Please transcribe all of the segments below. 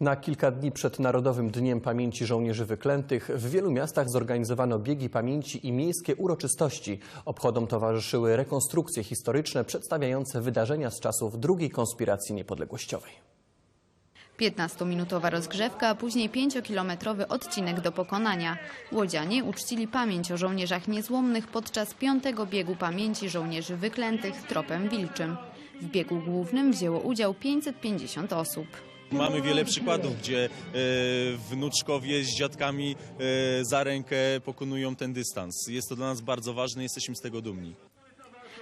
Na kilka dni przed Narodowym Dniem Pamięci Żołnierzy Wyklętych w wielu miastach zorganizowano biegi pamięci i miejskie uroczystości. Obchodom towarzyszyły rekonstrukcje historyczne przedstawiające wydarzenia z czasów II konspiracji niepodległościowej. 15-minutowa rozgrzewka, a później 5-kilometrowy odcinek do pokonania. Łodzianie uczcili pamięć o żołnierzach niezłomnych podczas piątego biegu pamięci żołnierzy wyklętych tropem wilczym. W biegu głównym wzięło udział 550 osób. Mamy wiele przykładów, gdzie e, wnuczkowie z dziadkami e, za rękę pokonują ten dystans. Jest to dla nas bardzo ważne, jesteśmy z tego dumni.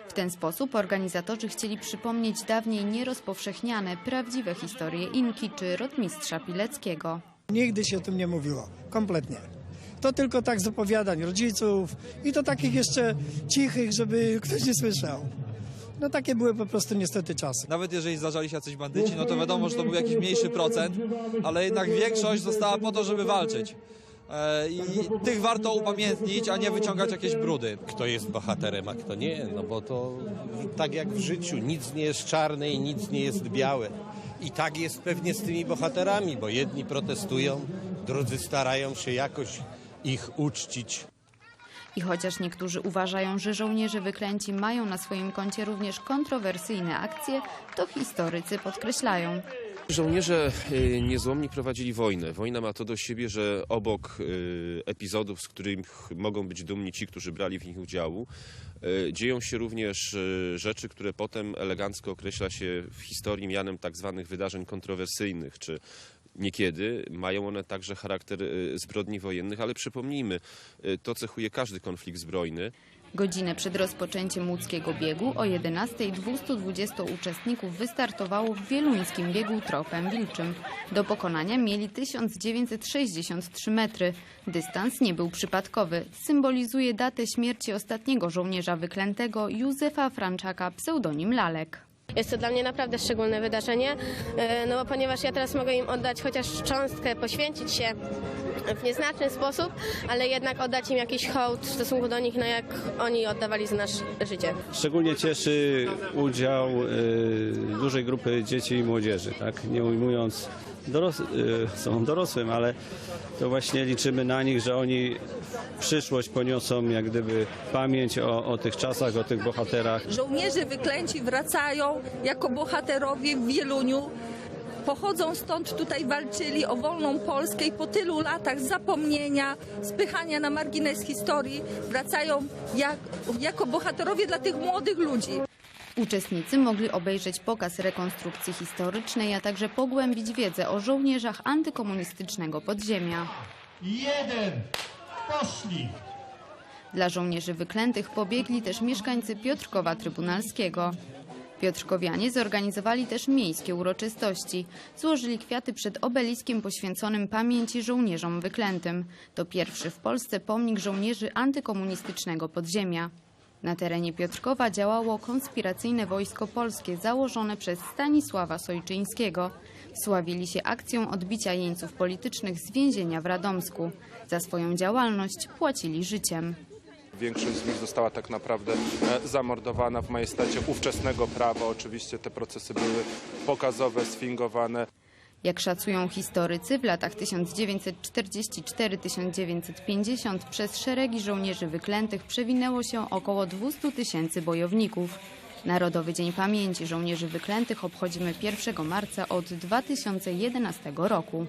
W ten sposób organizatorzy chcieli przypomnieć dawniej nierozpowszechniane, prawdziwe historie Inki czy rotmistrza Pileckiego. Nigdy się o tym nie mówiło, kompletnie. To tylko tak z opowiadań rodziców i to takich jeszcze cichych, żeby ktoś nie słyszał. No takie były po prostu niestety czasy. Nawet jeżeli zdarzali się jacyś bandyci, no to wiadomo, że to był jakiś mniejszy procent, ale jednak większość została po to, żeby walczyć. E, I tych warto upamiętnić, a nie wyciągać jakieś brudy. kto jest bohaterem, a kto nie. No bo to tak jak w życiu, nic nie jest czarne i nic nie jest białe. I tak jest pewnie z tymi bohaterami, bo jedni protestują, drudzy starają się jakoś ich uczcić. I chociaż niektórzy uważają, że żołnierze wyklęci mają na swoim koncie również kontrowersyjne akcje, to historycy podkreślają. Żołnierze y, niezłomni prowadzili wojnę. Wojna ma to do siebie, że obok y, epizodów, z których mogą być dumni ci, którzy brali w nich udziału, y, dzieją się również rzeczy, które potem elegancko określa się w historii mianem tak zwanych wydarzeń kontrowersyjnych, czy niekiedy mają one także charakter y, zbrodni wojennych, ale przypomnijmy, y, to cechuje każdy konflikt zbrojny. Godzinę przed rozpoczęciem łódzkiego biegu o 11 220 uczestników wystartowało w wieluńskim biegu tropem wilczym. Do pokonania mieli 1963 metry. Dystans nie był przypadkowy. Symbolizuje datę śmierci ostatniego żołnierza wyklętego Józefa Franczaka, pseudonim Lalek. Jest to dla mnie naprawdę szczególne wydarzenie, e, no bo ponieważ ja teraz mogę im oddać chociaż cząstkę, poświęcić się w nieznaczny sposób, ale jednak oddać im jakiś hołd w stosunku do nich, no jak oni oddawali za nasze życie. Szczególnie cieszy udział y, dużej grupy dzieci i młodzieży, tak? Nie ujmując, doros y, są dorosłym, ale to właśnie liczymy na nich, że oni przyszłość poniosą jak gdyby pamięć o, o tych czasach, o tych bohaterach. Żołnierze wyklęci wracają jako bohaterowie w Wieluniu. Pochodzą stąd, tutaj walczyli o wolną Polskę i po tylu latach zapomnienia, spychania na margines historii, wracają jak, jako bohaterowie dla tych młodych ludzi. Uczestnicy mogli obejrzeć pokaz rekonstrukcji historycznej, a także pogłębić wiedzę o żołnierzach antykomunistycznego podziemia. Jeden! Poszli! Dla żołnierzy wyklętych pobiegli też mieszkańcy Piotrkowa Trybunalskiego. Piotrkowianie zorganizowali też miejskie uroczystości. Złożyli kwiaty przed obeliskiem poświęconym pamięci żołnierzom wyklętym. To pierwszy w Polsce pomnik żołnierzy antykomunistycznego podziemia. Na terenie Piotrkowa działało konspiracyjne wojsko polskie założone przez Stanisława Sojczyńskiego. Sławili się akcją odbicia jeńców politycznych z więzienia w Radomsku. Za swoją działalność płacili życiem. Większość z nich została tak naprawdę e, zamordowana w majestacie ówczesnego prawa. Oczywiście te procesy były pokazowe, sfingowane. Jak szacują historycy, w latach 1944-1950 przez szeregi żołnierzy wyklętych przewinęło się około 200 tysięcy bojowników. Narodowy Dzień Pamięci Żołnierzy Wyklętych obchodzimy 1 marca od 2011 roku.